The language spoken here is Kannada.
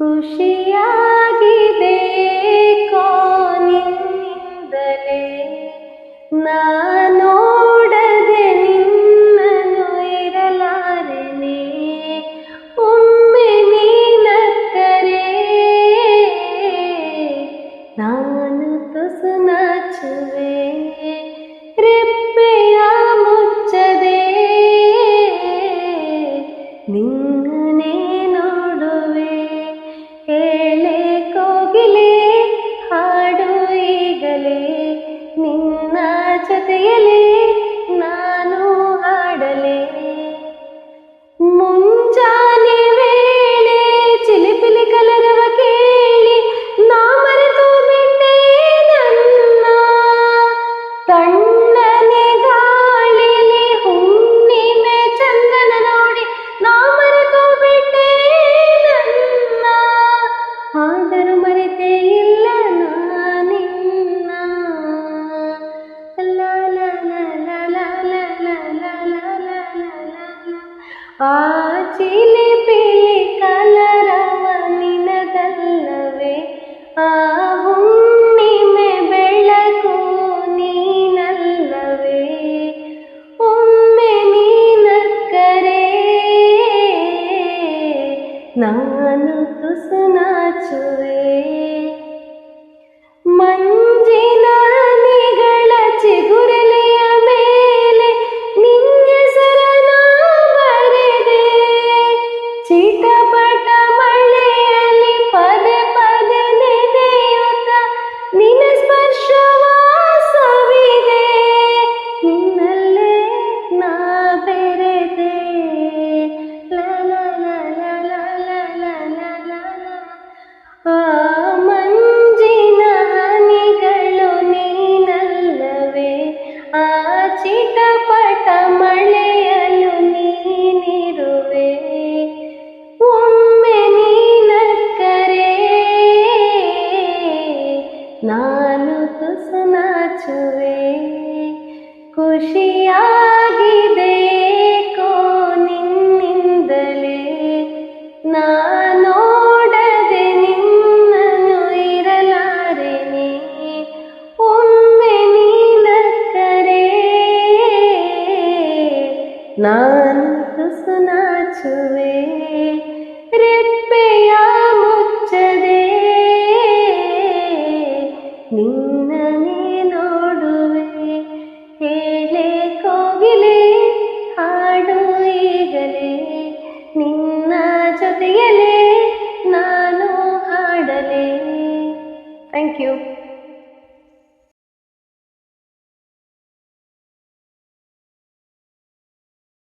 ಖುಷಿಯಾಗಿದೆ ಕೋನಿಂದಲೇ ನಾ sí ಆ ಚಿಲಿಪಿ ಕಲರವನಿನದಲ್ಲವೇ ಆ ಹುಣ್ಣಿಮೆ ಬೆಳಕು ನೀನಲ್ಲವೇ ಒಮ್ಮೆ ನೀನಕ್ಕರೆ ನಾನು ತುಸುನಾಚುವೆ ಖುಷಿಯಾಗಿದೆ ಕೋ ನಿನ್ನಿಂದಲೇ ನಾನೋಡದೆ ನಿನ್ನನು ಇರಲಾರೆನೆ ಒಮ್ಮೆ ನೀನ ಕರೆ ನಾನು ತುಸು ನಾಚುವೆ you.